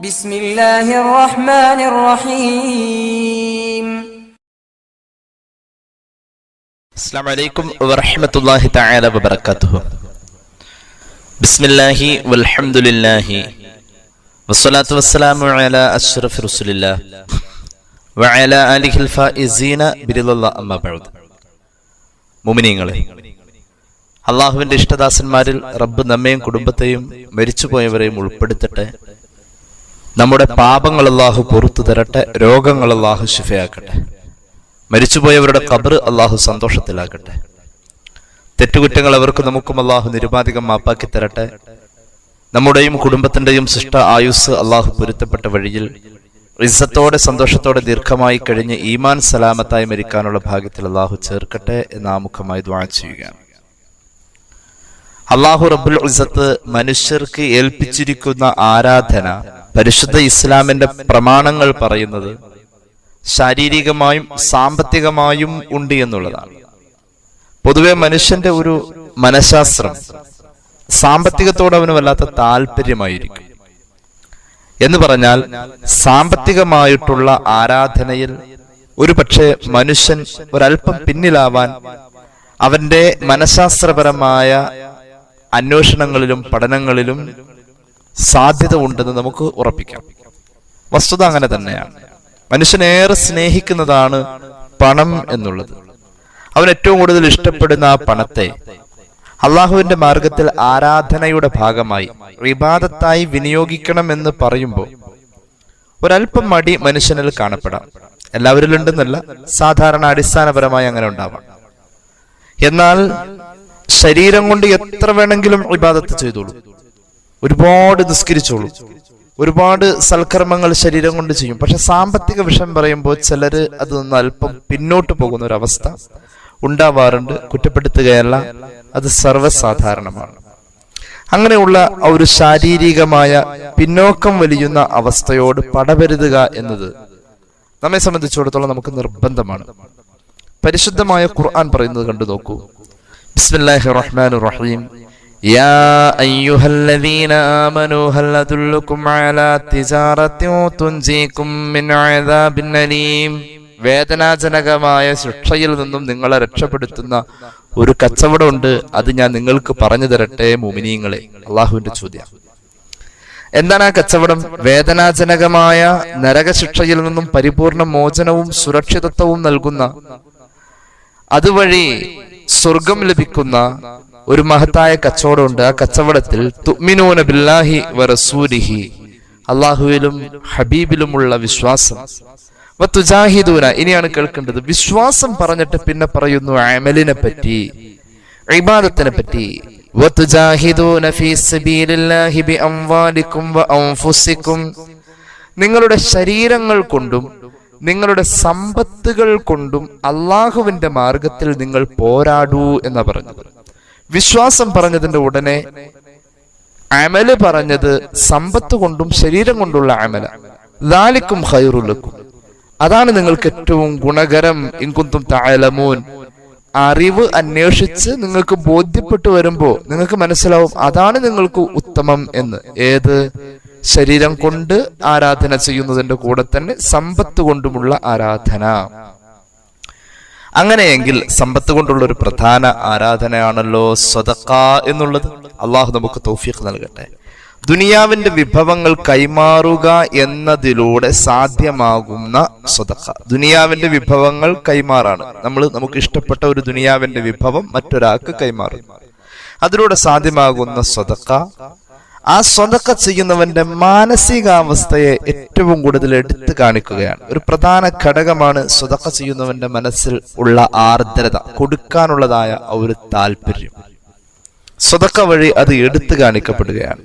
ബിസ്മില്ലാഹിർ റഹ്മാനിർ റഹീം അസ്സലാമു അലൈക്കും വറഹ്മത്തുള്ളാഹി തആല വബറകാതുഹു. ബിസ്മില്ലാഹി വൽഹംദുലില്ലാഹി വസ്സലാത്തു വസ്സലാമു അലാ അഷ്റഫി റസൂലില്ലാഹ് വഅല ആലിഹിൽ ഫായിസീന ബിരിദുല്ലാഹ് അമ്മാ ബഅദ്. മുഅ്മിനീങ്ങളെ അള്ളാഹുവിന്റെ ഇഷ്ടദാസന്മാരിൽ റബ്ബ് നമ്മയും കുടുംബത്തെയും മരിച്ചുപോയവരെയും ഉൾപ്പെടുത്തട്ടെ. നമ്മുടെ പാപങ്ങൾ അള്ളാഹു പുറത്തു തരട്ടെ രോഗങ്ങൾ അള്ളാഹു ശിഫയാക്കട്ടെ. മരിച്ചുപോയവരുടെ കബർ അള്ളാഹു സന്തോഷത്തിലാക്കട്ടെ. തെറ്റുകുറ്റങ്ങൾ അവർക്ക് നമുക്കും അള്ളാഹു നിരുപാധികം മാപ്പാക്കി തരട്ടെ. നമ്മുടെയും കുടുംബത്തിന്റെയും സൃഷ്ട ആയുസ് അള്ളാഹു പൊരുത്തപ്പെട്ട വഴിയിൽ ഇസ്സത്തോടെ സന്തോഷത്തോടെ ദീർഘമായി കഴിഞ്ഞ് ഈമാൻ സലാമത്തായി മരിക്കാനുള്ള ഭാഗ്യത്തിൽ അള്ളാഹു ചേർക്കട്ടെ എന്ന് ആമുഖമായി ദ്വാ ചെയ്യുക അള്ളാഹു റബ്ബുൽ ഇസത്ത് മനുഷ്യർക്ക് ഏൽപ്പിച്ചിരിക്കുന്ന ആരാധന പരിശുദ്ധ ഇസ്ലാമിന്റെ പ്രമാണങ്ങൾ പറയുന്നത് ശാരീരികമായും സാമ്പത്തികമായും ഉണ്ട് എന്നുള്ളതാണ്. പൊതുവെ മനുഷ്യന്റെ ഒരു മനഃശാസ്ത്രം സാമ്പത്തികത്തോട് അവന് വല്ലാത്ത താല്പര്യമായിരിക്കും. എന്ന് പറഞ്ഞാൽ സാമ്പത്തികമായിട്ടുള്ള ആരാധനയിൽ ഒരു പക്ഷേ മനുഷ്യൻ ഒരല്പം പിന്നിലാവാൻ അവന്റെ മനഃശാസ്ത്രപരമായ അന്വേഷണങ്ങളിലും പഠനങ്ങളിലും സാധ്യത ഉണ്ടെന്ന് നമുക്ക് ഉറപ്പിക്കാം. വസ്തുത അങ്ങനെ തന്നെയാണ്. മനുഷ്യനേറെ സ്നേഹിക്കുന്നതാണ് പണം എന്നുള്ളത്. അവൻ ഏറ്റവും കൂടുതൽ ഇഷ്ടപ്പെടുന്ന ആ പണത്തെ അള്ളാഹുവിന്റെ മാർഗത്തിൽ ആരാധനയുടെ ഭാഗമായി വിവാദത്തായി വിനിയോഗിക്കണം എന്ന് പറയുമ്പോൾ ഒരല്പം മടി മനുഷ്യനിൽ കാണപ്പെടാം. എല്ലാവരിലുണ്ടെന്നല്ല സാധാരണ അടിസ്ഥാനപരമായി അങ്ങനെ ഉണ്ടാവാം. എന്നാൽ ശരീരം കൊണ്ട് എത്ര വേണമെങ്കിലും വിവാദത്ത് ചെയ്തോളൂ. ഒരുപാട് നിസ്കരിച്ചോളൂ. ഒരുപാട് സൽക്കർമ്മങ്ങൾ ശരീരം കൊണ്ട് ചെയ്യും. പക്ഷെ സാമ്പത്തിക വിഷയം പറയുമ്പോൾ ചിലർ അത് നിന്ന് അല്പം പിന്നോട്ട് പോകുന്ന ഒരു അവസ്ഥ ഉണ്ടാവാറുണ്ട്. കുറ്റപ്പെടുത്തുകയല്ല. അത് സർവസാധാരണമാണ്. അങ്ങനെയുള്ള ഒരു ശാരീരികമായ പിന്നോക്കം വലിയുന്ന അവസ്ഥയോട് പടപരുതുക എന്നത് നമ്മെ സംബന്ധിച്ചിടത്തോളം നമുക്ക് നിർബന്ധമാണ്. പരിശുദ്ധമായ ഖുർആൻ പറയുന്നത് കണ്ടു നോക്കൂ. ബിസ്മില്ലാഹിർ റഹ്മാനിർ റഹീം. يا أيها الذين آمنوا هل أدلكم على تجارة تنجيكم من عذاب أليم വേദനാജനകമായ ശിക്ഷയിൽ നിന്നും നിങ്ങളെ രക്ഷപ്പെടുത്തുന്ന ഒരു കച്ചവടമുണ്ട് അത് ഞാൻ നിങ്ങൾക്ക് പറഞ്ഞു തരട്ടെ മുമിനീങ്ങളെ അള്ളാഹുവിന്റെ ചോദ്യം എന്താണ് ആ കച്ചവടം വേദനാജനകമായ നരകശിക്ഷയിൽ നിന്നും പരിപൂർണ മോചനവും സുരക്ഷിതത്വവും നൽകുന്ന അതുവഴി സ്വർഗം ലഭിക്കുന്ന ഒരു മഹത്തായ കച്ചവടമുണ്ട് ആ കച്ചവടത്തിൽ ബില്ലാഹി വറസൂലിഹി അള്ളാഹുവിലും ഹബീബിലുമുള്ള വിശ്വാസം. വത്തുജാഹിദൂന ഇനിയാണ് കേൾക്കേണ്ടത്. വിശ്വാസം പറഞ്ഞിട്ട് പിന്നെ പറയുന്നു അമലിനെ പറ്റി ഇബാദത്തിനെ പറ്റി. ഫീ സബീലില്ലാഹി ബിഅംവാലിക്കും വഅൻഫുസിക്കും നിങ്ങളുടെ ശരീരങ്ങൾ കൊണ്ടും നിങ്ങളുടെ സമ്പത്തുകൾ കൊണ്ടും അള്ളാഹുവിന്റെ മാർഗത്തിൽ നിങ്ങൾ പോരാടൂ എന്നാ പറഞ്ഞത്. വിശ്വാസം പറഞ്ഞതിന്റെ ഉടനെ അമൽ പറഞ്ഞത് സമ്പത്ത് കൊണ്ടും ശരീരം കൊണ്ടുള്ള അമല. ദാലിക്കും ഹൈറുലക്കും അതാണ് നിങ്ങൾക്ക് ഏറ്റവും ഗുണകരം. ഇൻകുന്തും താലമോൻ അറിവ് അന്വേഷിച്ച് നിങ്ങൾക്ക് ബോധ്യപ്പെട്ടു വരുമ്പോൾ നിങ്ങൾക്ക് മനസ്സിലാവും അതാണ് നിങ്ങൾക്ക് ഉത്തമം എന്ന്. ഏത്? ശരീരം കൊണ്ട് ആരാധന ചെയ്യുന്നതിന്റെ കൂടെ തന്നെ സമ്പത്ത് കൊണ്ടുമുള്ള ആരാധന. അങ്ങനെയെങ്കിൽ സമ്പത്ത് കൊണ്ടുള്ള ഒരു പ്രധാന ആരാധനയാണല്ലോ സ്വതക്ക എന്നുള്ളത്. അള്ളാഹു നമുക്ക് തൗഫീഖ് നൽകട്ടെ. ദുനിയാവിന്റെ വിഭവങ്ങൾ കൈമാറുക എന്നതിലൂടെ സാധ്യമാകുന്ന സ്വതക്ക ദുനിയാവിന്റെ വിഭവങ്ങൾ കൈമാറാണ്. നമ്മൾ നമുക്ക് ഇഷ്ടപ്പെട്ട ഒരു ദുനിയാവിന്റെ വിഭവം മറ്റൊരാൾക്ക് കൈമാറും അതിലൂടെ സാധ്യമാകുന്ന സ്വതക്ക ആ സ്വതക്ക ചെയ്യുന്നവന്റെ മാനസികാവസ്ഥയെ ഏറ്റവും കൂടുതൽ എടുത്തു കാണിക്കുകയാണ്. ഒരു പ്രധാന ഘടകമാണ് സ്വതക്ക ചെയ്യുന്നവന്റെ മനസ്സിൽ ഉള്ള ആർദ്രത കൊടുക്കാനുള്ളതായ ഒരു താല്പര്യം. സ്വതക്ക വഴി അത് എടുത്തു കാണിക്കപ്പെടുകയാണ്.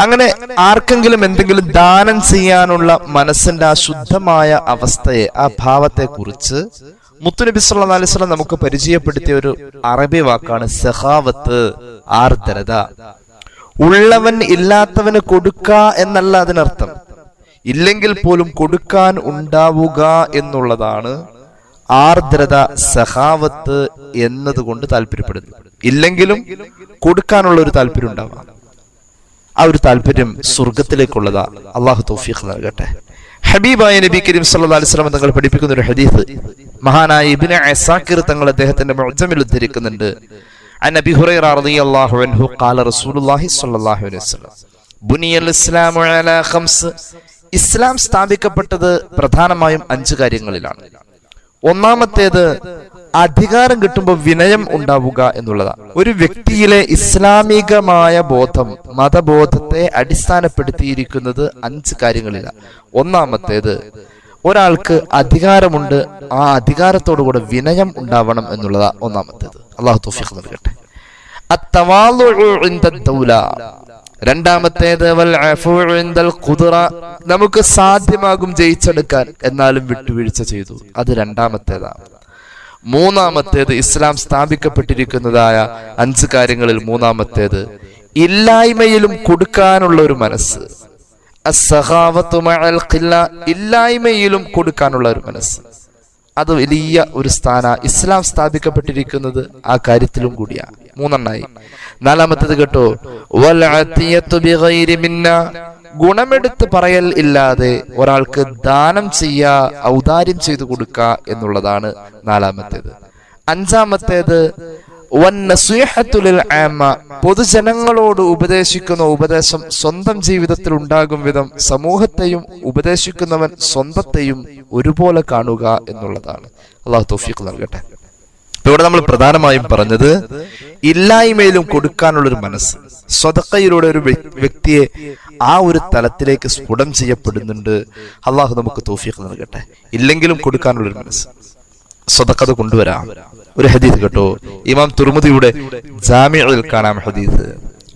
അങ്ങനെ ആർക്കെങ്കിലും എന്തെങ്കിലും ദാനം ചെയ്യാനുള്ള മനസ്സിന്റെ ആ ശുദ്ധമായ അവസ്ഥയെ ആ ഭാവത്തെ കുറിച്ച് മുത്തുനബി സല്ലാ അലിസ്ലാം നമുക്ക് പരിചയപ്പെടുത്തിയ ഒരു അറബി വാക്കാണ് സഹാവത്ത് ആർദ്രത. ഉള്ളവൻ ഇല്ലാത്തവന് കൊടുക്ക എന്നല്ല അതിനർത്ഥം. ഇല്ലെങ്കിൽ പോലും കൊടുക്കാൻ ഉണ്ടാവുക എന്നുള്ളതാണ് ആർദ്രത സഹാവത്ത് എന്നതുകൊണ്ട് താല്പര്യപ്പെടുന്നു ഇല്ലെങ്കിലും കൊടുക്കാനുള്ള ഒരു താല്പര്യം ഉണ്ടാവാം. ആ ഒരു താല്പര്യം സ്വർഗത്തിലേക്കുള്ളതാ അള്ളാഹു തോഫീഖ് നൽകട്ടെ. ഹബീബായ നബി കരീം സല്ലല്ലാഹു അലൈഹി വസല്ലം തങ്ങൾ പഠിപ്പിക്കുന്ന ഒരു ഹദീഫ് മഹാനായ ഇബ്നു തങ്ങൾ അദ്ദേഹത്തിന്റെ മുഅ്ജമിൽ ഉദ്ധരിക്കുന്നുണ്ട്. عن ابي هريره رضي الله عنه قال رسول الله صلى الله عليه وسلم بني الاسلام على خمس ഇസ്ലാം സ്ഥാപിക്കപ്പെട്ടത് പ്രധാനമായും അഞ്ച് കാര്യങ്ങളിലാണ് ഒന്നാമത്തേത് അധികാരം കിട്ടുമ്പോൾ വിനയം ഉണ്ടാവുക എന്നുള്ളതാണ് ഒരു വ്യക്തിയിലെ ഇസ്ലാമികമായ ബോധം മതബോധത്തെ അടിസ്ഥാനപ്പെടുത്തിയിരിക്കുന്നത് അഞ്ച് കാര്യങ്ങളിലാണ് ഒന്നാമത്തേത് ഒരാൾക്ക് അധികാരമുണ്ട് ആ അധികാരത്തോടുകൂടെ വിനയം ഉണ്ടാവണം എന്നുള്ളതാ ഒന്നാമത്തേത് അള്ളാഹു തൗഫീഖ് നൽകട്ടെ. രണ്ടാമത്തേത്. നമുക്ക് സാധ്യമാകും ജയിച്ചെടുക്കാൻ എന്നാലും വിട്ടുവീഴ്ച ചെയ്തു അത് രണ്ടാമത്തേതാണ് മൂന്നാമത്തേത് ഇസ്ലാം സ്ഥാപിക്കപ്പെട്ടിരിക്കുന്നതായ അഞ്ച് കാര്യങ്ങളിൽ മൂന്നാമത്തേത് ഇല്ലായ്മയിലും കൊടുക്കാനുള്ള ഒരു മനസ്സ്. ഇല്ലായ്മയിലും കൊടുക്കാനുള്ള ഒരു മനസ്സ് അത് വലിയ ഒരു സ്ഥാന ഇസ്ലാം സ്ഥാപിക്കപ്പെട്ടിരിക്കുന്നത് ആ കാര്യത്തിലും കൂടിയാണ് മൂന്നെണ്ണായി നാലാമത്തത് കേട്ടോ. ഗുണമെടുത്ത് പറയൽ ഇല്ലാതെ ഒരാൾക്ക് ദാനം ചെയ്യാ ഔദാര്യം ചെയ്തു കൊടുക്ക എന്നുള്ളതാണ് നാലാമത്തേത് അഞ്ചാമത്തേത്. പൊതുജനങ്ങളോട് ഉപദേശിക്കുന്ന ഉപദേശം സ്വന്തം ജീവിതത്തിൽ ഉണ്ടാകും വിധം സമൂഹത്തെയും ഉപദേശിക്കുന്നവൻ സ്വന്തത്തെയും ഒരുപോലെ കാണുക എന്നുള്ളതാണ്. അള്ളാഹു തോഫിക്ക് നൽകട്ടെ. ഇവിടെ നമ്മൾ പ്രധാനമായും പറഞ്ഞത് ഇല്ലായ്മയിലും കൊടുക്കാനുള്ള ഒരു മനസ്സ് സ്വതക്കയിലൂടെ ഒരു വ്യക്തിയെ ആ ഒരു തലത്തിലേക്ക് സ്ഫുടം ചെയ്യപ്പെടുന്നുണ്ട്. അള്ളാഹു നമുക്ക് തോഫിക്ക് നൽകട്ടെ. ഇല്ലെങ്കിലും കൊടുക്കാനുള്ള ഒരു മനസ്സ് സ്വതക്കത് കൊണ്ടുവരാം. ഒരു ഹദീസ് കേട്ടോ ഇമാം തുർമുദിയുടെ ജാമിഉൽ കാണാം ഹദീസ്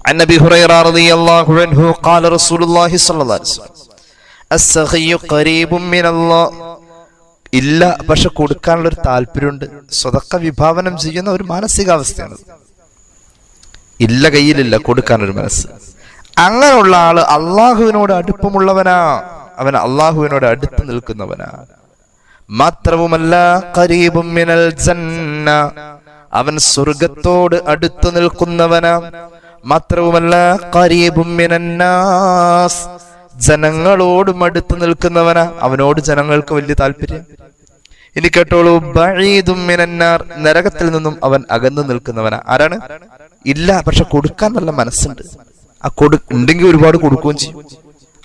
عن ابي هريره رضي الله عنه قال رسول الله صلى الله عليه وسلم السخي قريب من الله ഇല്ല പക്ഷെ കൊടുക്കാനുള്ള ഒരു താല്പര്യമുണ്ട് സ്വതക്ക വിഭാവനം ചെയ്യുന്ന ഒരു മാനസികാവസ്ഥയാണ് ഇല്ല കയ്യിലില്ല കൊടുക്കാനൊരു മനസ്സ് അങ്ങനെയുള്ള ആള് അള്ളാഹുവിനോട് അടുപ്പമുള്ളവനാ അവൻ അള്ളാഹുവിനോട് അടുത്ത് നിൽക്കുന്നവനാ മാത്രവുമല്ല കരീബും മിനൽ ജന്ന. അവൻ സ്വർഗത്തോട് അടുത്തു നിൽക്കുന്നവനാ. മാത്രവുമല്ല കരീബും ജനങ്ങളോടും അടുത്തു നിൽക്കുന്നവനാ. അവനോട് ജനങ്ങൾക്ക് വലിയ താല്പര്യം. ഇനി കേട്ടോളൂ മിനന്നാർ നരകത്തിൽ നിന്നും അവൻ അകന്നു നിൽക്കുന്നവനാ. ആരാണ്? ഇല്ല പക്ഷെ കൊടുക്കാൻ നല്ല മനസ്സുണ്ട്. ആ കൊടു ഉണ്ടെങ്കിൽ ഒരുപാട് കൊടുക്കുകയും ചെയ്യും.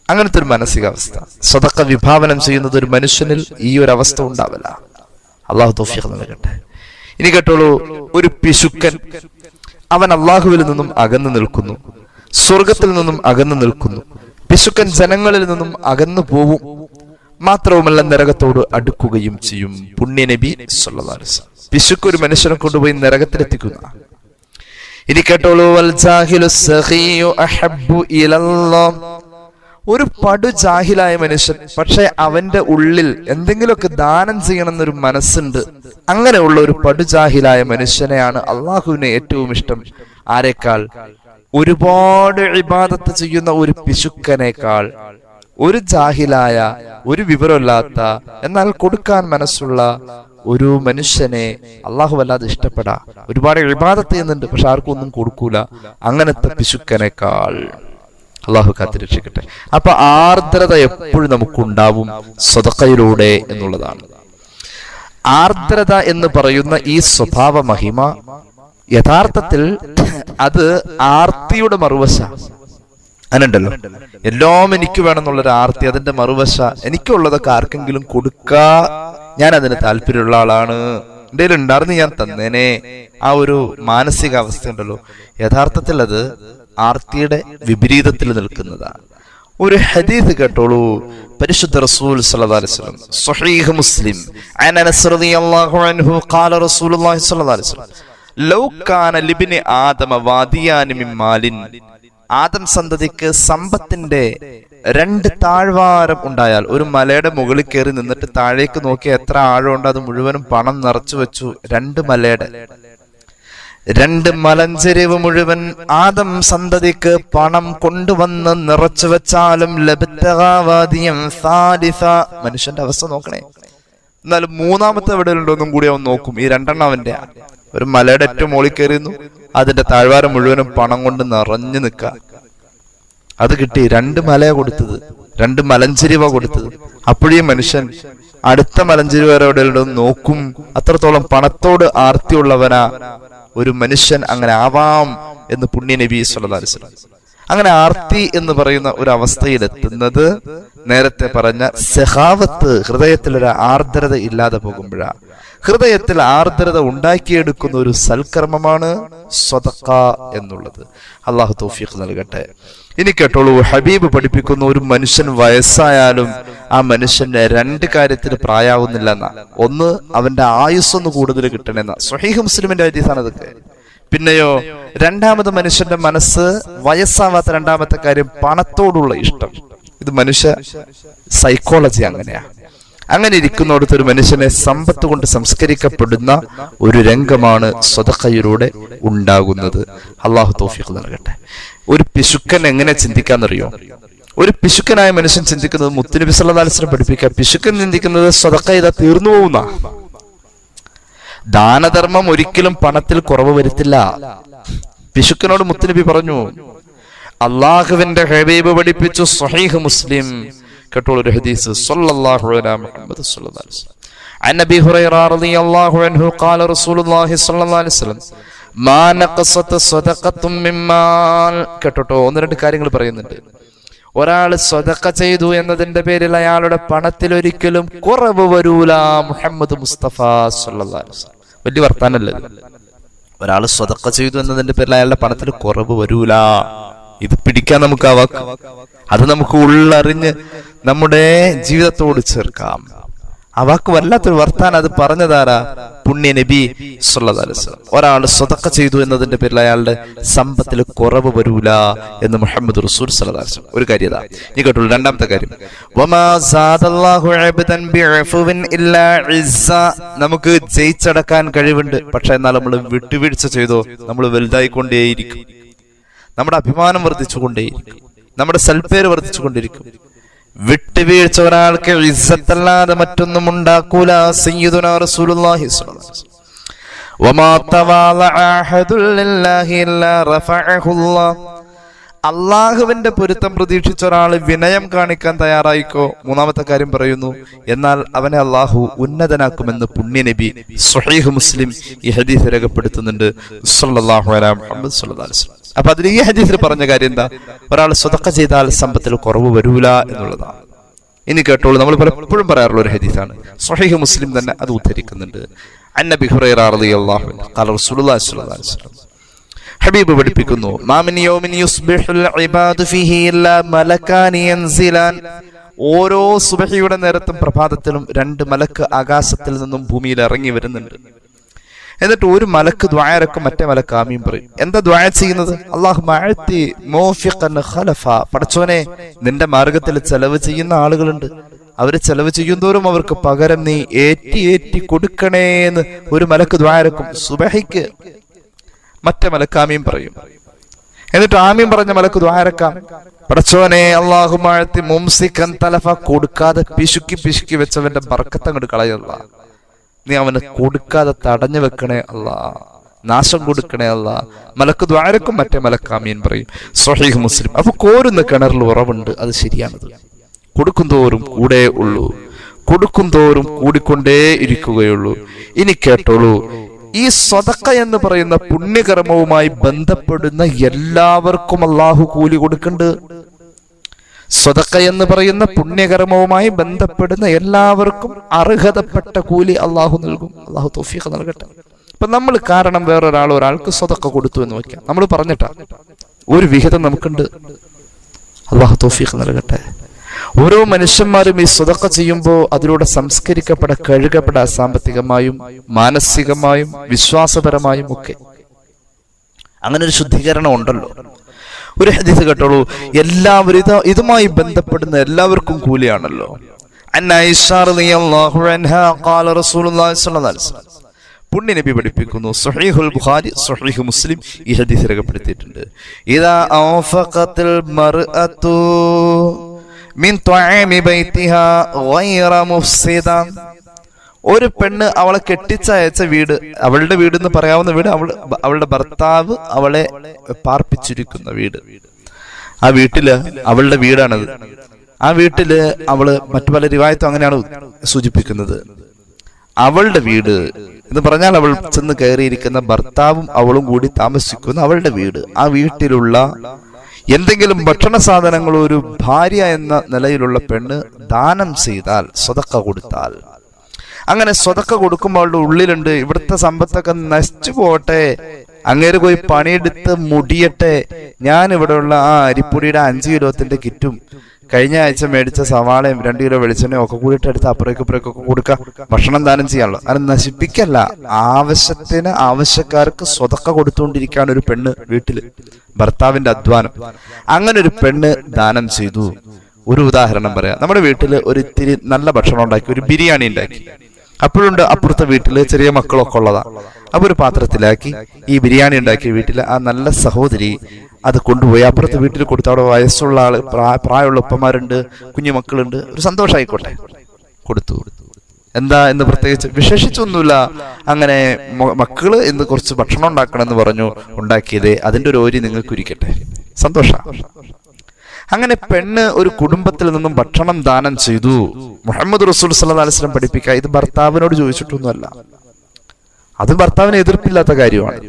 അങ്ങനത്തെ ഒരു മാനസികാവസ്ഥ. സ്വതക്ക വിഭാവനം ചെയ്യുന്നത് ഒരു മനുഷ്യനിൽ ഈ ഒരു അവസ്ഥ ഉണ്ടാവില്ല. അള്ളാഹു തൗഫീഖ് നൽകട്ടെ. ഇനി കേട്ടോളൂ ഒരു പിശുക്കൻ അവൻ അള്ളാഹുവിൽ നിന്നും അകന്നു നിൽക്കുന്നു. സ്വർഗത്തിൽ നിന്നും അകന്നു നിൽക്കുന്നു. പിശുക്കൻ ജനങ്ങളിൽ നിന്നും അകന്നു പോവും. മാത്രവുമല്ല നരകത്തോട് അടുക്കുകയും ചെയ്യും. പുണ്യ നബി സല്ലല്ലാഹു അലൈഹി വസല്ലം. പിശുക്ക് ഒരു മനുഷ്യനെ കൊണ്ടുപോയി നരകത്തിലെത്തിക്കുന്ന. ഇനി കേട്ടോളൂ ഒരു പടു ജാഹിലായ മനുഷ്യൻ പക്ഷെ അവന്റെ ഉള്ളിൽ എന്തെങ്കിലുമൊക്കെ ദാനം ചെയ്യണമെന്നൊരു മനസ്സുണ്ട്. അങ്ങനെയുള്ള ഒരു പടു ജാഹിലായ മനുഷ്യനെയാണ് അള്ളാഹുവിന് ഏറ്റവും ഇഷ്ടം. ആരെക്കാൾ? ഒരുപാട് ഇബാദത്ത് ചെയ്യുന്ന ഒരു പിശുക്കനേക്കാൾ. ഒരു ജാഹിലായ ഒരു വിവരമില്ലാത്ത എന്നാൽ കൊടുക്കാൻ മനസ്സുള്ള ഒരു മനുഷ്യനെ അള്ളാഹു വല്ലാതെ ഇഷ്ടപ്പെടാ. ഒരുപാട് ഇബാദത്ത് ചെയ്യുന്നുണ്ട് പക്ഷെ ആർക്കും ഒന്നും കൊടുക്കൂല. അങ്ങനത്തെ പിശുക്കനേക്കാൾ. അള്ളാഹു കാത്തിരക്ഷിക്കട്ടെ. അപ്പൊ ആർദ്രത എപ്പോഴും നമുക്കുണ്ടാവും സ്വതക്കയിലൂടെ എന്നുള്ളതാണ്. ആർദ്രത എന്ന് പറയുന്ന ഈ സ്വഭാവ മഹിമ യഥാർത്ഥത്തിൽ അത് ആർത്തിയുടെ മറുവശ. അങ്ങനെയുണ്ടല്ലോ? എല്ലാം എനിക്ക് വേണമെന്നുള്ളൊരു ആർത്തി അതിന്റെ മറുവശ എനിക്കുള്ളതൊക്കെ ആർക്കെങ്കിലും കൊടുക്കാ ഞാൻ അതിന് താല്പര്യമുള്ള ആളാണ്. എന്റെ ഉണ്ടായിരുന്നു ഞാൻ തന്നേനെ. ആ ഒരു മാനസികാവസ്ഥ ഉണ്ടല്ലോ. യഥാർത്ഥത്തിൽ അത് ആർത്തിയുടെ വിപരീതത്തിൽ നിൽക്കുന്നതാണ്. ഒരു ഹദീസ് കേട്ടോളൂ. പരിശുദ്ധ റസൂൽ സല്ലല്ലാഹു അലൈഹി വസല്ലം സ്വഹീഹ് മുസ്ലിം അൻ റളിയല്ലാഹു അൻഹു ഖാല റസൂലുള്ളാഹി സല്ലല്ലാഹു അലൈഹി വസല്ലം ലൗ കാന ലിബ്നി ആദമ വാദിയാനി മിൻ മാലിൻ. ആദം സന്തതിക്ക് സമ്പത്തിന്റെ രണ്ട് താഴ്വാരം ഉണ്ടായാൽ ഒരു മലയുടെ മുകളിൽ കയറി നിന്നിട്ട് താഴേക്ക് നോക്കി എത്ര ആഴമുണ്ട് അത് മുഴുവനും പണം നിറച്ചു വെച്ചു രണ്ട് മലയുടെ. രണ്ട് മലഞ്ചെരിവ് മുഴുവൻ ആദം സന്തതിക്ക് പണം കൊണ്ടുവന്ന് നിറച്ചു വെച്ചാലും ലഭിത്തകാവാദിയം സാലിസ. മനുഷ്യന്റെ അവസ്ഥ നോക്കണേ. എന്നാലും മൂന്നാമത്തെ എവിടെ ഉണ്ടോന്നും കൂടി അവൻ നോക്കും. ഈ രണ്ടെണ്ണം അവന്റെ ഒരു മലയുടെ ഏറ്റവും മുകളിൽ കയറിയുന്നു അതിന്റെ താഴ്വാരം മുഴുവനും പണം കൊണ്ട് നിറഞ്ഞു നിൽക്ക അത് കിട്ടി രണ്ട് മലയ കൊടുത്തത്. രണ്ട് മലഞ്ചെരിവ കൊടുത്തത്. അപ്പോഴേ മനുഷ്യൻ അടുത്ത മലഞ്ചെരിവരോടെ നോക്കും. അത്രത്തോളം പണത്തോട് ആർത്തിയുള്ളവനാ. ഒരു മനുഷ്യൻ അങ്ങനെ ആവാം എന്ന് പുണ്യ നബി വസല്ലം അങ്ങനെ ആർത്തി എന്ന് പറയുന്ന ഒരു അവസ്ഥയിലെത്തുന്നത് നേരത്തെ പറഞ്ഞ സഹാവത്ത് ഹൃദയത്തിൽ ഒരു ആർദ്രത ഇല്ലാതെ പോകുമ്പോഴാ. ഹൃദയത്തിൽ ആർദ്രത ഉണ്ടാക്കിയെടുക്കുന്ന ഒരു സൽക്കർമ്മമാണ് സ്വതക്ക എന്നുള്ളത്. അള്ളാഹു തോഫിക്ക് നൽകട്ടെ. ഇനി കേട്ടോളൂ ഹബീബ് പഠിപ്പിക്കുന്ന ഒരു മനുഷ്യൻ വയസ്സായാലും ആ മനുഷ്യന്റെ രണ്ട് കാര്യത്തിൽ പ്രായാവുന്നില്ല എന്നാ ഒന്ന് അവന്റെ ആയുസ് ഒന്ന് കൂടുതൽ കിട്ടണമെന്ന സ്വഹീഹ് മുസ്ലിമിന്റെ ഹദീസാണ് അതൊക്കെ. പിന്നെയോ രണ്ടാമത് മനുഷ്യന്റെ മനസ്സ് വയസ്സാവാത്ത രണ്ടാമത്തെ കാര്യം പണത്തോടുള്ള ഇഷ്ടം. ഇത് മനുഷ്യ സൈക്കോളജി അങ്ങനെയാ. അങ്ങനെ ഇരിക്കുന്നിടത്ത് ഒരു മനുഷ്യനെ സമ്പത്ത് കൊണ്ട് സംസ്കരിക്കപ്പെടുന്ന ഒരു രംഗമാണ് സ്വതക്കയിലൂടെ ഉണ്ടാകുന്നത്. അള്ളാഹു തോഫിക്ക് നൽകട്ടെ. ഒരു പിശുക്കൻ എങ്ങനെ ചിന്തിക്കാന്നറിയോ? ഒരു പിശുക്കനായ മനുഷ്യൻ ചിന്തിക്കുന്നത് മുത്തുനബി വസല്ലം പഠിപ്പിക്കുക പിശുക്കൻ ചിന്തിക്കുന്നത് സ്വതക്ക ഇതാ തീർന്നു പോകുന്ന ദാനധർമ്മം ഒരിക്കലും പണത്തിൽ കുറവ് വരുത്തില്ല. പിശുക്കനോട് മുത്തുനബി പറഞ്ഞു അള്ളാഹുവിന്റെ ഹബീബ് പഠിപ്പിച്ചു സ്വഹീഹ് മുസ്ലിം. കേട്ടോളൂ ഒരു ഹദീസ് സല്ലല്ലാഹു അലാ മുഹമ്മദ് സല്ലല്ലാഹു അലൈഹി വസല്ലം عن ابي هريره رضي الله عنه قال رسول الله صلى الله عليه وسلم ما نقصت صدقه من مال കേട്ടോ ഒന്ന് രണ്ട് കാര്യങ്ങൾ പറയുന്നുണ്ട് ഒരാൾ സ്വതക്ക ചെയ്തു എന്നതിന്റെ പേരിൽ അയാളുടെ പണത്തിൽ ഒരിക്കലും കുറവ് വരൂല മുഹമ്മദ് മുസ്തഫ സല്ലല്ലാഹു അലൈഹി വസല്ലം വലിയ വർത്താനല്ലേ ഒരാൾ സ്വതക്ക ചെയ്തു എന്നതിന്റെ പേരിൽ അയാളുടെ പണത്തിൽ കുറവ് വരൂല ഇത് പിടിക്കാൻ നമുക്ക് ആ വാക്ക് അത് നമുക്ക് ഉള്ളറിഞ്ഞ് നമ്മുടെ ജീവിതത്തോട് ചേർക്കാം. ആ വാക്ക് വല്ലാത്തൊരു വർത്താൻ അത് പറഞ്ഞതാരാ? പുണ്യ നബി സുല്ലാസ്ലാം ഒരാൾ സ്വതക്ക ചെയ്തു എന്നതിന്റെ പേരിൽ അയാളുടെ സമ്പത്തിൽ കുറവ് വരൂല എന്ന് മുഹമ്മദ് റസൂൽ സല്ലല്ലാഹു ഒരു കാര്യം ഇതാ നീ കേട്ടോളൂ രണ്ടാമത്തെ കാര്യം. നമുക്ക് ജയിച്ചടക്കാൻ കഴിവുണ്ട് പക്ഷെ എന്നാൽ നമ്മൾ വിട്ടുവീഴ്ച ചെയ്തോ? നമ്മൾ വലുതായിക്കൊണ്ടേയിരിക്കും. നമ്മുടെ അഭിമാനം വർദ്ധിച്ചുകൊണ്ടേയിരിക്കും. നമ്മുടെ സൽപ്പേര് വർദ്ധിച്ചുകൊണ്ടിരിക്കും വിട്ടുവീഴ്ച ഒരാൾക്ക് ഇസ്സത്തല്ലാതെ മറ്റൊന്നും ഉണ്ടാക്കൂല സയ്യിദുനാ റസൂലുള്ളാഹി അള്ളാഹുവിന്റെ പൊരുത്തം പ്രതീക്ഷിച്ച ഒരാൾ വിനയം കാണിക്കാൻ തയ്യാറായിക്കോ? മൂന്നാമത്തെ കാര്യം പറയുന്നു എന്നാൽ അവനെ അള്ളാഹു ഉന്നതനാക്കുമെന്ന് പുണ്യനബി സുഹൈഹ് മുസ്ലിം ഈ ഹദീസ് രേഖപ്പെടുത്തുന്നുണ്ട്. സല്ലല്ലാഹു അലൈഹി അപ്പൊ അതിൽ ഈ ഹദീസിൽ പറഞ്ഞ കാര്യം എന്താ? ഒരാൾ സ്വതക്ക ചെയ്താൽ സമ്പത്തിൽ കുറവ് വരൂല എന്നുള്ളതാണ്. ഇനി കേട്ടോളൂ നമ്മൾ പലപ്പോഴും പറയാറുള്ള ഒരു ഹദീസാണ്. സ്വഹീഹ് മുസ്ലിം തന്നെ അത് ഉദ്ധരിക്കുന്നുണ്ട്. അന്നബി ഹുറൈറ റളിയല്ലാഹു അൻഹു ഖാല റസൂലുള്ളാഹി സ്വല്ലല്ലാഹു അലൈഹി വസല്ലം ഹബീബ് പഠിപ്പിക്കുന്നു മാമിൻ യൗമിൻ യുസ്ബിഹുൽ ഇബാദു ഫീഹി ഇല്ലാ മലക്കാനി യൻസിലാൻ. ഓരോ സുബഹിയുടെ നേരത്തും പ്രഭാതത്തിലും രണ്ട് മലക്ക് ആകാശത്തിൽ നിന്നും ഭൂമിയിൽ ഇറങ്ങി വരുന്നുണ്ട്. എന്നിട്ട് ഒരു മലക്ക് ദ്വായറക്കും മറ്റേ മലക്ക് ആമീൻ പറയും. എന്താ ദ്വായ ചെയ്യുന്നത്? അള്ളാഹു പടച്ചോനെ നിന്റെ മാർഗത്തിൽ ചെലവ് ചെയ്യുന്ന ആളുകളുണ്ട്. അവർ ചെലവ് ചെയ്യുന്തോറും അവർക്ക് പകരം നീ ഏറ്റി ഏറ്റി കൊടുക്കണേ എന്ന് ഒരു മലക്ക് ദ്വായറക്കും സുബഹിക്ക് മറ്റേ മലക്ക് ആമീൻ പറയും. എന്നിട്ട് ആമീം പറഞ്ഞ മലക്ക് ദ്വാരക്കാം. പടച്ചോനെ അള്ളാഹു മഴത്തി മുംസിക്കൻ തലഫ കൊടുക്കാതെ പിശുക്കി പിശുക്കി വെച്ചവന്റെ ബർക്കത്തങ്ങോട്ട് കളയല്ല. നീ അവന് കൊടുക്കാതെ തടഞ്ഞു വെക്കണേ അല്ല. നാശം കൊടുക്കണേ അല്ല. മലക്ക് ദ്വാരക്കും മറ്റേ മലക്കാമീൻ പറയും. സ്വഹീഹ് മുസ്ലിം. അപ്പൊ കോരുന്ന കിണറിൽ ഉറവുണ്ട്. അത് ശരിയാണത്. കൊടുക്കും തോറും കൂടെ ഉള്ളൂ. കൊടുക്കും തോറും കൂടിക്കൊണ്ടേ ഇരിക്കുകയുള്ളൂ. ഇനി കേട്ടോളൂ. ഈ സ്വതക്ക എന്ന് പറയുന്ന പുണ്യകർമ്മവുമായി ബന്ധപ്പെടുന്ന എല്ലാവർക്കും അള്ളാഹു കൂലി കൊടുക്കുന്നുണ്ട് സ്വതക്ക എന്ന് പറയുന്ന പുണ്യകർമ്മവുമായി ബന്ധപ്പെടുന്ന എല്ലാവർക്കും അർഹതപ്പെട്ട കൂലി അള്ളാഹു നൽകും. അള്ളാഹു തോഫീഖ് നൽകട്ടെ. ഇപ്പൊ നമ്മൾ കാരണം വേറൊരാൾ ഒരാൾക്ക് സ്വതക്ക കൊടുത്തു എന്ന് വെക്കാം നമ്മൾ പറഞ്ഞിട്ടാ. ഒരു വിഹിതം നമുക്കുണ്ട്. അള്ളാഹു തോഫീഖ് നൽകട്ടെ. ഓരോ മനുഷ്യന്മാരും ഈ സ്വതക്ക ചെയ്യുമ്പോൾ അതിലൂടെ സംസ്കരിക്കപ്പെട കഴുകപ്പെട സാമ്പത്തികമായും മാനസികമായും വിശ്വാസപരമായും ഒക്കെ. അങ്ങനെ ഒരു ശുദ്ധീകരണം ഉണ്ടല്ലോ. ഒരു ഹദീസ് കേട്ടോളൂ. എല്ലാവരും ഇത് ഇതുമായി ബന്ധപ്പെടുന്ന എല്ലാവർക്കും കൂലിയാണല്ലോ. പുണ്യ നബി പഠിപ്പിക്കുന്നു. സുഹൈഹുൽ ബുഖാരി സുഹൈഹ് മുസ്ലിം ഈ ഹദീസ് രേഖപ്പെടുത്തിയിട്ടുണ്ട്. ഇതാ ഔഫഖത്തിൽ മർഅതു മിൻ ത്വഅമി ബൈതിഹാ ഗൈറ മുഫ്സിദ. ഒരു പെണ്ണ് അവളെ കെട്ടിച്ചയച്ച വീട് അവളുടെ വീട് എന്ന് പറയാവുന്ന വീട് അവൾ അവളുടെ ഭർത്താവ് അവളെ പാർപ്പിച്ചിരിക്കുന്ന വീട്. ആ വീട്ടിൽ അവളുടെ വീടാണത്. ആ വീട്ടിൽ അവൾ മറ്റു പല റിവായത്തും അങ്ങനെയാണ് സൂചിപ്പിക്കുന്നത്. അവളുടെ വീട് എന്ന് പറഞ്ഞാൽ അവൾ ചെന്ന് കയറിയിരിക്കുന്ന ഭർത്താവും അവളും കൂടി താമസിക്കുന്ന അവളുടെ വീട്. ആ വീട്ടിലുള്ള എന്തെങ്കിലും ഭക്ഷണ സാധനങ്ങൾ ഒരു ഭാര്യ എന്ന നിലയിലുള്ള പെണ്ണ് ദാനം ചെയ്താൽ സ്വതക്ക കൊടുത്താൽ അങ്ങനെ സ്വതൊക്കെ കൊടുക്കുമ്പോൾ അവളുടെ ഉള്ളിലുണ്ട്. ഇവിടുത്തെ സമ്പത്തൊക്കെ നശിച്ചു പോട്ടെ അങ്ങേര് പോയി പണിയെടുത്ത് മുടിയട്ടെ. ഞാൻ ഇവിടെയുള്ള ആ അരിപ്പൊടിയുടെ അഞ്ച് കിലോത്തിന്റെ കിറ്റും കഴിഞ്ഞ ആഴ്ച മേടിച്ച സവാളയും രണ്ട് കിലോ വെളിച്ചെണ്ണയും ഒക്കെ കൂടിയിട്ട് എടുത്ത് അപ്പുറേക്ക് ഇപ്പുറേക്കൊക്കെ കൊടുക്കുക ഭക്ഷണം ദാനം ചെയ്യാനുള്ളൂ. അത് നശിപ്പിക്കല്ല. ആവശ്യത്തിന് ആവശ്യക്കാർക്ക് സ്വതക്ക കൊടുത്തുകൊണ്ടിരിക്കുകയാണ് ഒരു പെണ്ണ് വീട്ടിൽ. ഭർത്താവിന്റെ അധ്വാനം. അങ്ങനെ ഒരു പെണ്ണ് ദാനം ചെയ്തു. ഒരു ഉദാഹരണം പറയാം. നമ്മുടെ വീട്ടിൽ ഒരു ഇത്തിരി നല്ല ഭക്ഷണം ഉണ്ടാക്കി. ഒരു ബിരിയാണി ഉണ്ടാക്കി. അപ്പോഴുണ്ട് അപ്പുറത്തെ വീട്ടിൽ ചെറിയ മക്കളൊക്കെ ഉള്ളതാ. അപ്പൊ ഒരു പാത്രത്തിലാക്കി ഈ ബിരിയാണി ഉണ്ടാക്കിയ വീട്ടിൽ ആ നല്ല സഹോദരി അത് കൊണ്ടുപോയി. അപ്പുറത്തെ വീട്ടിൽ കൊടുത്ത അവിടെ വയസ്സുള്ള ആൾ പ്രാ- പ്രായമുള്ള ഉപ്പമാരുണ്ട് കുഞ്ഞു മക്കളുണ്ട്. ഒരു സന്തോഷമായിക്കോട്ടെ കൊടുത്തു. എന്താ എന്ന് പ്രത്യേകിച്ച് വിശേഷിച്ചൊന്നുമില്ല. അങ്ങനെ മക്കൾ ഇന്ന് കുറച്ച് ഭക്ഷണം ഉണ്ടാക്കണം എന്ന് പറഞ്ഞു. ഉണ്ടാക്കിയത് അതിന്റെ ഒരു ഓരി നിങ്ങൾക്ക് ഇരിക്കട്ടെ സന്തോഷ. അങ്ങനെ പെണ്ണ് ഒരു കുടുംബത്തിൽ നിന്നും ഭക്ഷണം ദാനം ചെയ്തു. മുഹമ്മദ് റസൂൽ സല്ലല്ലാഹു അലൈഹി വസല്ലം പഠിപ്പിക്കുക ഇത് ഭർത്താവിനോട് ചോദിച്ചിട്ടൊന്നുമല്ല. അത് ഭർത്താവിന് എതിർപ്പില്ലാത്ത കാര്യമാണ്.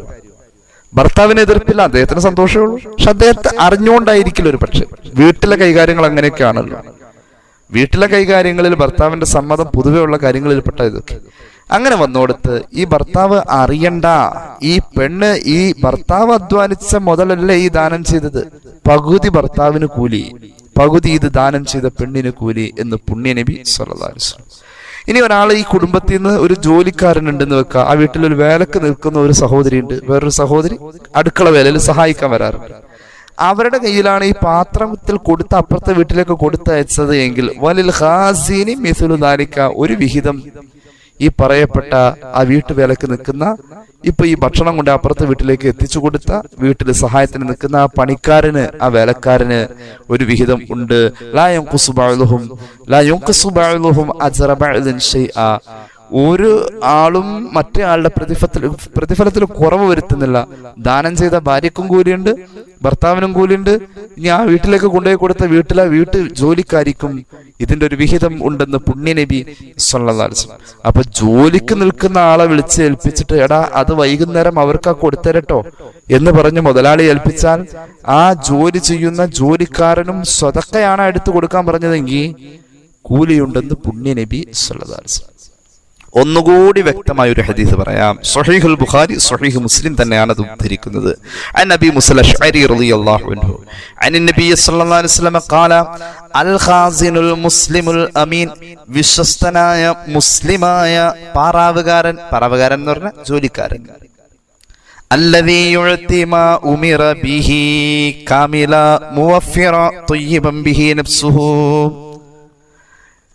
ഭർത്താവിന് എതിർപ്പില്ല അദ്ദേഹത്തിന് സന്തോഷമേ ഉള്ളൂ. പക്ഷെ അദ്ദേഹത്തെ അറിഞ്ഞുകൊണ്ടായിരിക്കില്ല ഒരു പക്ഷെ. വീട്ടിലെ കൈകാര്യങ്ങൾ അങ്ങനെയൊക്കെയാണല്ലോ. വീട്ടിലെ കൈകാര്യങ്ങളിൽ ഭർത്താവിന്റെ സമ്മതം പൊതുവെ ഉള്ള കാര്യങ്ങളിൽ പെട്ട ഇതൊക്കെ. അങ്ങനെ വന്നോടുത്ത് ഈ ഭർത്താവ് അറിയണ്ട. ഈ പെണ്ണ് ഈ ഭർത്താവ് അധ്വാനിച്ച മുതലല്ലേ ഈ ദാനം ചെയ്തത്? പകുതി ഭർത്താവിന് കൂലി പകുതി ഇത് ദാനം ചെയ്ത പെണ്ണിന് കൂലി എന്ന് പുണ്യനബി വസല്ലം ഇനി ഒരാൾ ഈ കുടുംബത്തിൽ നിന്ന് ഒരു ജോലിക്കാരനുണ്ടെന്ന് വെക്കുക. ആ വീട്ടിൽ ഒരു വേലക്ക് നിൽക്കുന്ന ഒരു സഹോദരി ഉണ്ട് വേറൊരു സഹോദരി അടുക്കള വേലയിൽ സഹായിക്കാൻ വരാറുണ്ട് അവരുടെ കയ്യിലാണ് ഈ പാത്രത്തിൽ കൊടുത്ത അപ്പുറത്തെ വീട്ടിലേക്ക് കൊടുത്തയച്ചത് എങ്കിൽ വലിൽ ഹാസീനി മിസുലു ദാലിക്ക ഒരു വിഹിതം ഈ പറയപ്പെട്ട ആ വീട്ടുവേലക്ക് നിൽക്കുന്ന ഇപ്പൊ ഈ ഭക്ഷണം കൊണ്ട് അപ്പുറത്തെ വീട്ടിലേക്ക് എത്തിച്ചു കൊടുത്ത വീട്ടിൽ സഹായത്തിന് നിൽക്കുന്ന ആ പണിക്കാരന് ആ വേലക്കാരന് ഒരു വിഹിതം ഉണ്ട്. ലായം കുസുബാലുഹും ബഅ്ദുഹും കുസുബാലുഹും യൻഖുസു ഒരു ആളും മറ്റേ ആളുടെ പ്രതിഫലത്തിൽ പ്രതിഫലത്തിൽ കുറവ് വരുത്തുന്നില്ല. ദാനം ചെയ്ത ഭാര്യക്കും കൂലിയുണ്ട് ഭർത്താവിനും കൂലിയുണ്ട്. ഇനി ആ വീട്ടിലേക്ക് കൊണ്ടുപോയി കൊടുത്ത വീട്ടിലെ വീട്ട് ജോലിക്കാരിക്കും ഇതിന്റെ ഒരു വിഹിതം ഉണ്ടെന്ന് പുണ്യനബി വസല്ലം. അപ്പൊ ജോലിക്ക് നിൽക്കുന്ന ആളെ വിളിച്ച് ഏൽപ്പിച്ചിട്ട് എടാ അത് വൈകുന്നേരം അവർക്ക് ആ കൊടുത്തരട്ടോ എന്ന് പറഞ്ഞ് മുതലാളി ഏൽപ്പിച്ചാൽ ആ ജോലി ചെയ്യുന്ന ജോലിക്കാരനും സ്വതക്കയാണ് എടുത്തു കൊടുക്കാൻ പറഞ്ഞതെങ്കിൽ കൂലിയുണ്ടെന്ന് പുണ്യനബി വസല്ലം. ഒന്നുകൂടി വ്യക്തമായ ഒരു ഹദീസ് പറയാം സ്വഹീഹുൽ ബുഖാരി സ്വഹീഹ് മുസ്ലിം തന്നെയാണ് അത് ഉദ്ധരിക്കുന്നത് അൻ നബി മുസല അഷ്അരി റളിയല്ലാഹു അൻഹു അൻ നബി സല്ലല്ലാഹു അലൈഹി വസല്ലം ഖാല അൽ ഖാസിനുൽ മുസ്ലിമുൽ അമീൻ വിശ്വസ്തനായ മുസ്ലിമായ പാറാവുകാരൻ പാറാവുകാരൻ എന്ന് പറഞ്ഞ ജോലിക്കാരൻ الذي يعطي ما أمر به كاملا موفرا طيبا به نفسه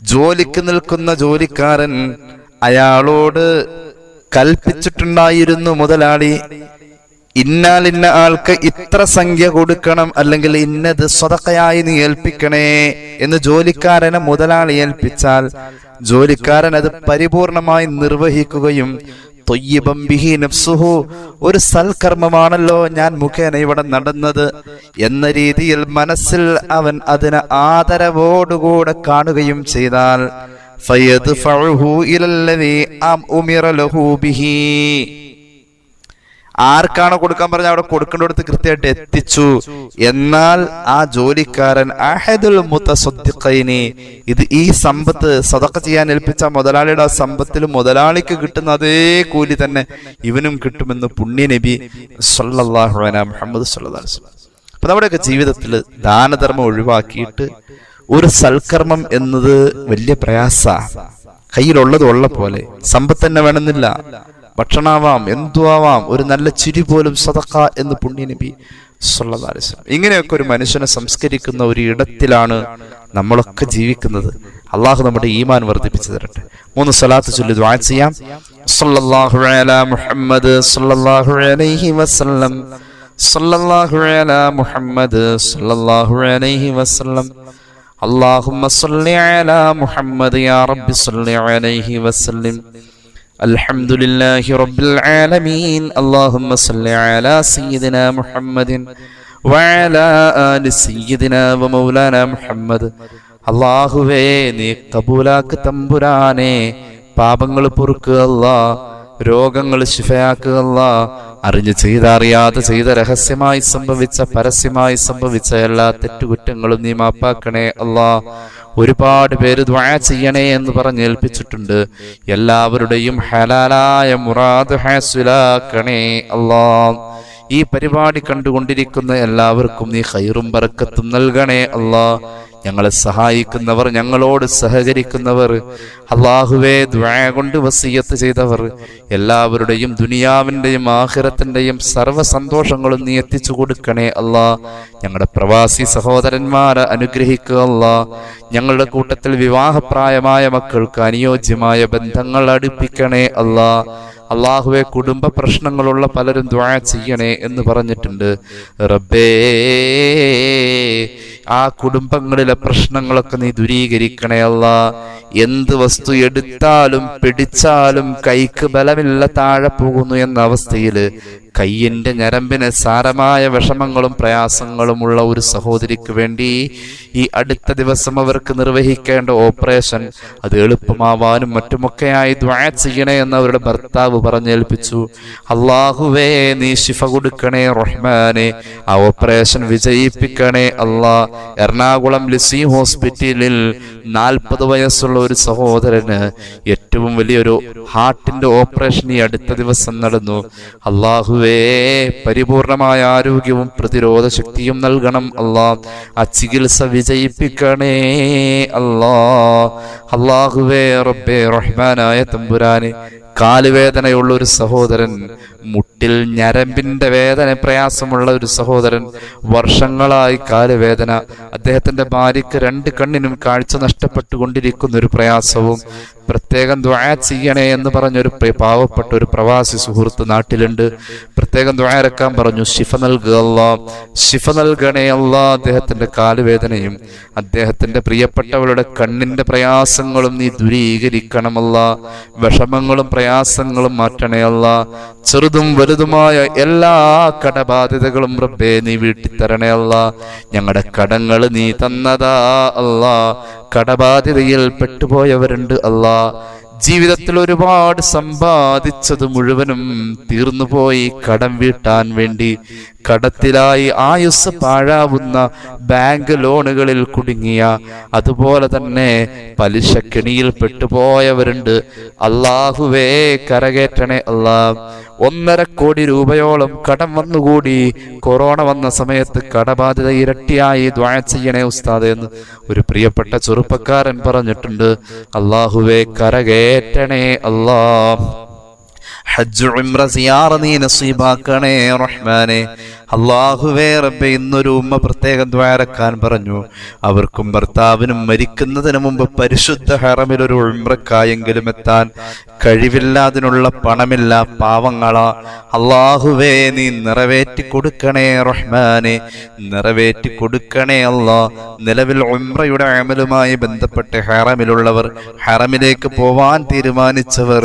ജോലിക്ക് നിൽക്കുന്ന ജോലിക്കാരൻ അയാളോട് കൽപ്പിച്ചിട്ടുണ്ടായിരുന്നു മുതലാളി ഇന്നാലിന്ന ആൾക്ക് ഇത്ര സംഖ്യ കൊടുക്കണം അല്ലെങ്കിൽ ഇന്നത് സ്വതക്കയായി നീ ഏൽപ്പിക്കണേ എന്ന് ജോലിക്കാരനെ മുതലാളി ഏൽപ്പിച്ചാൽ ജോലിക്കാരൻ അത് പരിപൂർണമായി നിർവഹിക്കുകയും ബിഹി നഫ്സുഹു ഒരു സൽക്കർമ്മമാണല്ലോ ഞാൻ മുഖേന ഇവിടെ നടന്നത് എന്ന രീതിയിൽ മനസ്സിൽ അവൻ അതിന് ആദരവോടുകൂടെ കാണുകയും ചെയ്താൽ ആർക്കാണോ കൊടുക്കാൻ പറഞ്ഞ അവിടെ കൊടുക്കേണ്ടടുത്ത് കൃത്യമായിട്ട് എത്തിച്ചു. എന്നാൽ ആ ജോലിക്കാരൻ അഹദുൽ ഇത് ഈ സമ്പത്ത് സതക്ക ചെയ്യാൻ ഏൽപ്പിച്ച മുതലാളിയുടെ ആ സമ്പത്തിൽ മുതലാളിക്ക് കിട്ടുന്ന അതേ കൂലി തന്നെ ഇവനും കിട്ടുമെന്ന് പുണ്യ നബി സല്ലാഹുന മുഹമ്മദ് അപ്പൊ നമ്മുടെയൊക്കെ ജീവിതത്തിൽ ദാനധർമ്മം ഒഴിവാക്കിയിട്ട് ഒരു സൽക്കർമ്മം എന്നത് വലിയ പ്രയാസ. കയ്യിലുള്ളത് ഉള്ള പോലെ. സമ്പത്ത് തന്നെ വേണമെന്നില്ല. ഭക്ഷണാവാം എന്തുവാം ഒരു നല്ല ചിരി പോലും സതക്ക എന്ന് പുണ്യനബി വസല്ലം. ഇങ്ങനെയൊക്കെ ഒരു മനുഷ്യനെ സംസ്കരിക്കുന്ന ഒരു ഇടത്തിലാണ് നമ്മളൊക്കെ ജീവിക്കുന്നത്. അള്ളാഹു നമ്മുടെ ഈമാൻ വർദ്ധിപ്പിച്ചു തരട്ടെ. മൂന്ന് സ്വലാത്ത് ചൊല്ലി ദുആ ചെയ്യാം. അലാ മുഹമ്മദ് അലൈഹി വസല്ലം. അലാ മുഹമ്മദ് അലൈഹി വസല്ലം. اللهم صل على محمد يا رب صل عليه وسلم الحمد لله رب العالمين اللهم صل على سيدنا محمد وعلى آل سيدنا ومولانا محمد അള്ളാഹുവേ നീ കബൂലാക്ക് തമ്പുരാനെ പാപങ്ങൾ പൊറുക്കുക അല്ലാ രോഗങ്ങൾ ശിഫയാക്കുക അറിഞ്ഞ് ചെയ്ത അറിയാതെ ചെയ്ത രഹസ്യമായി സംഭവിച്ച പരസ്യമായി സംഭവിച്ച എല്ലാ തെറ്റുകുറ്റങ്ങളും നീ മാപ്പാക്കണേ അല്ലാ. ഒരുപാട് പേര് ദ്വാ ചെയ്യണേ എന്ന് പറഞ്ഞ് ഏൽപ്പിച്ചിട്ടുണ്ട്. എല്ലാവരുടെയും ഹലാലായ മുറാദ് ഹാസുലാക്കണേ അല്ലാ. ഈ പരിപാടി കണ്ടുകൊണ്ടിരിക്കുന്ന എല്ലാവർക്കും നീ ഹൈറും ബറക്കത്തും നൽകണേ അല്ലാ. ഞങ്ങളെ സഹായിക്കുന്നവർ ഞങ്ങളോട് സഹകരിക്കുന്നവർ അള്ളാഹുവേ കൊണ്ട് വസീയത്ത് ചെയ്തവർ എല്ലാവരുടെയും ദുനിയാവിന്റെയും ആഹിറത്തിന്റെയും സർവ സന്തോഷങ്ങളും നീ എത്തിച്ചു കൊടുക്കണേ അല്ലാ. ഞങ്ങളുടെ പ്രവാസി സഹോദരന്മാരെ അനുഗ്രഹിക്കുക അല്ലാ. ഞങ്ങളുടെ കൂട്ടത്തിൽ വിവാഹപ്രായമായ മക്കൾക്ക് അനുയോജ്യമായ ബന്ധങ്ങൾ അടുപ്പിക്കണേ അല്ലാ. അള്ളാഹുവെ കുടുംബ പ്രശ്നങ്ങളുള്ള പലരും ദ്വാ ചെയ്യണേ എന്ന് പറഞ്ഞിട്ടുണ്ട്. റബ്ബേ ആ കുടുംബങ്ങളിലെ പ്രശ്നങ്ങളൊക്കെ നീ ദൂരീകരിക്കണേ അല്ല. എന്ത് വസ്തു എടുത്താലും പിടിച്ചാലും കൈക്ക് ബലമില്ല താഴെ പോകുന്നു എന്ന അവസ്ഥയിൽ കയ്യന്റെ ഞരമ്പിന് സാരമായ വിഷമങ്ങളും പ്രയാസങ്ങളും ഉള്ള ഒരു സഹോദരിക്ക് വേണ്ടി ഈ അടുത്ത ദിവസം അവർക്ക് നിർവഹിക്കേണ്ട ഓപ്പറേഷൻ അത് എളുപ്പമാവാനും മറ്റുമൊക്കെയായി ദ്വാ ചെയ്യണേ എന്ന് അവരുടെ ഭർത്താവ് പറഞ്ഞേൽപ്പിച്ചു. അള്ളാഹുവേ നീ ശിഫ കൊടുക്കണേ റഹ്മാനെ. ആ ഓപ്പറേഷൻ വിജയിപ്പിക്കണേ അല്ലാ. എറണാകുളം ലിസി ഹോസ്പിറ്റലിൽ നാൽപ്പത് വയസ്സുള്ള ഒരു സഹോദരന് ഏറ്റവും വലിയൊരു ഹാർട്ടിന്റെ ഓപ്പറേഷൻ ഈ അടുത്ത ദിവസം നടന്നു. അള്ളാഹുവേ പരിപൂർണമായ ആരോഗ്യവും പ്രതിരോധ ശക്തിയും നൽകണം. അല്ലാ ആ ചികിത്സ വിജയിപ്പിക്കണേ. അല്ലാ അള്ളാഹുവേ റബ്ബേ റഹ്മാനായ തമ്പുരാനെ കാലുവേദനയുള്ള ഒരു സഹോദരൻ മുട്ടിൽ ഞരമ്പിന്റെ വേദന പ്രയാസമുള്ള ഒരു സഹോദരൻ വർഷങ്ങളായി കാലുവേദന. അദ്ദേഹത്തിന്റെ ഭാര്യയ്ക്ക് രണ്ട് കണ്ണിനും കാഴ്ച നഷ്ടപ്പെട്ടുകൊണ്ടിരിക്കുന്ന ഒരു പ്രയാസവും പ്രത്യേകം ദ്വായ ചെയ്യണേ എന്ന് പറഞ്ഞൊരു പാവപ്പെട്ട ഒരു പ്രവാസി സുഹൃത്ത് നാട്ടിലുണ്ട്. പ്രത്യേകം ദ്വായരക്കാൻ പറഞ്ഞു ശിഫ നൽകുക ശിഫ നൽകണേ അല്ലാ അദ്ദേഹത്തിന്റെ കാലുവേദനയും. അദ്ദേഹത്തിന്റെ പ്രിയപ്പെട്ടവളുടെ കണ്ണിന്റെ പ്രയാസങ്ങളും നീ ദുരീകരിക്കണമല്ല വിഷമങ്ങളും പ്രയാസങ്ങളും മാറ്റണേ അല്ല. ചെറുതും വലുതുമായ എല്ലാ കടബാധ്യതകളും റബ്ബേ നീ വീട്ടിത്തരണേ അല്ല. ഞങ്ങളുടെ കടങ്ങൾ നീ തന്നതാ അല്ല. കടബാധ്യതയിൽ പെട്ടുപോയവരുണ്ട് അല്ല. ജീവിതത്തിൽ ഒരുപാട് സമ്പാദിച്ചത് മുഴുവനും തീർന്നുപോയി കടം വീട്ടാൻ വേണ്ടി കടത്തിലായി ആയുസ് പാഴാവുന്ന ബാങ്ക് ലോണുകളിൽ കുടുങ്ങിയ അതുപോലെ തന്നെ പലിശ കെണിയിൽ പെട്ടുപോയവരുണ്ട്. അള്ളാഹുവേ കരകേറ്റണേ അല്ലാ ഒന്നര കോടി രൂപയോളം കടം വന്നുകൂടി. കൊറോണ വന്ന സമയത്ത് കടബാധ്യത ഇരട്ടിയായി ദ്വാഴ ചെയ്യണേ ഉസ്താദ് എന്ന് ഒരു പ്രിയപ്പെട്ട ചെറുപ്പക്കാരൻ പറഞ്ഞിട്ടുണ്ട്. അള്ളാഹുവേ കരകേറ്റണേ അല്ലാ ഹജ്ജ് ഉംറ സിയാറ നീ നസീബാക്കണേ റഹ്മാനെ. അള്ളാഹുവേ റബ്ബെ ഇന്നൊരു ഉമ്മ പ്രത്യേകം ദ്വാരക്കാൻ പറഞ്ഞു. അവർക്കും ഭർത്താവിനും മരിക്കുന്നതിന് മുമ്പ് പരിശുദ്ധ ഹറമിൽ ഒരു ഉൾമ്രക്കായെങ്കിലും എത്താൻ കഴിവില്ല അതിനുള്ള പണമില്ല പാവങ്ങളാ. അള്ളാഹുവേ നീ നിറവേറ്റി കൊടുക്കണേ റഹ്മാനെ നിറവേറ്റി കൊടുക്കണേ അല്ലാ. നിലവിൽ ഉംറയുടെ അമലുമായി ബന്ധപ്പെട്ട് ഹറമിലുള്ളവർ ഹറമിലേക്ക് പോവാൻ തീരുമാനിച്ചവർ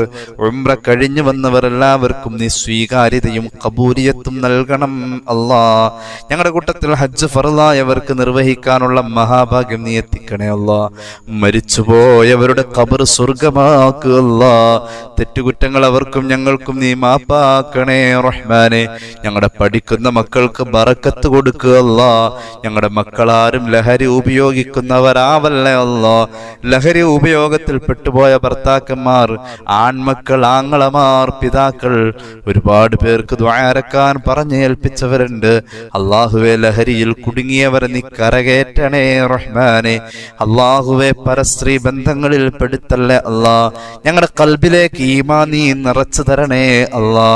ഉംറ കഴിഞ്ഞു വന്നവർ എല്ലാവർക്കും നീ സ്വീകാര്യതയും കബൂലിയത്തും നൽകണം ഞങ്ങളുടെ കൂട്ടത്തിൽ ഹജ്ജ് ഫറലായവർക്ക് നിർവഹിക്കാനുള്ള മഹാഭാഗ്യം നീ എത്തിക്കണേ അല്ലാ മരിച്ചുപോയവരുടെ കബർ സ്വർഗമാക്കുക തെറ്റുകുറ്റങ്ങൾ അവർക്കും ഞങ്ങൾക്കും നീ മാപ്പാക്കണേ റഹ്മാനെ. ഞങ്ങളുടെ പഠിക്കുന്ന മക്കൾക്ക് ബറക്കത്ത് കൊടുക്കുക അല്ലാ ഞങ്ങളുടെ മക്കളാരും ലഹരി ഉപയോഗിക്കുന്നവരാവല്ലേ അല്ലോ ലഹരി ഉപയോഗത്തിൽ പെട്ടുപോയ ഭർത്താക്കന്മാർ ആൺമക്കൾ ആങ്ങളമാർ പിതാക്കൾ ഒരുപാട് പേർക്ക് ദ്വാരക്കാൻ പറഞ്ഞേൽപ്പിച്ചവരുണ്ട് അള്ളാഹുവെ ലഹരിയിൽ കുടുങ്ങിയവർ നീ കരകേറ്റണേ റഹ്മാനെ. അള്ളാഹുവെ പരസ്ത്രീ ബന്ധങ്ങളിൽ പെടുത്തല്ലേ അല്ലാ. ഞങ്ങളുടെ കൽബിലേക്ക് ഈമാ നീ നിറച്ചു തരണേ അല്ലാ.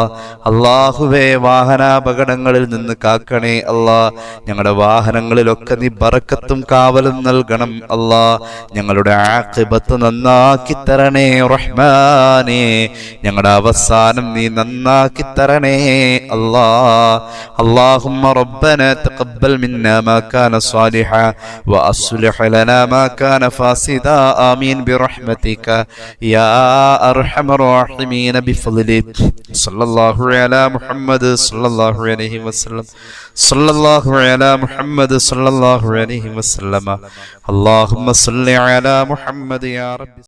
അള്ളാഹുവെ വാഹനാപകടങ്ങളിൽ നിന്ന് കാക്കണേ അല്ലാ. ഞങ്ങളുടെ വാഹനങ്ങളിലൊക്കെ നീ ബറക്കത്തും കാവലും നൽകണം അല്ലാ. ഞങ്ങളുടെ ആഖിബത്ത് നന്നാക്കി തരണേ റഹ്മാനെ. ഞങ്ങളുടെ അവസാനം നീ നന്നാക്കി തരണേ അല്ലാ. اللهم ربنا تقبل منا ما كان صالحا وأصلح لنا ما كان فاسدا. آمين برحمتك. يا أرحم الراحمين. بفضلك. صلى الله على محمد. صلى الله عليه وسلم. صلى الله على محمد. صلى الله عليه وسلم. اللهم صل على محمد يا رب.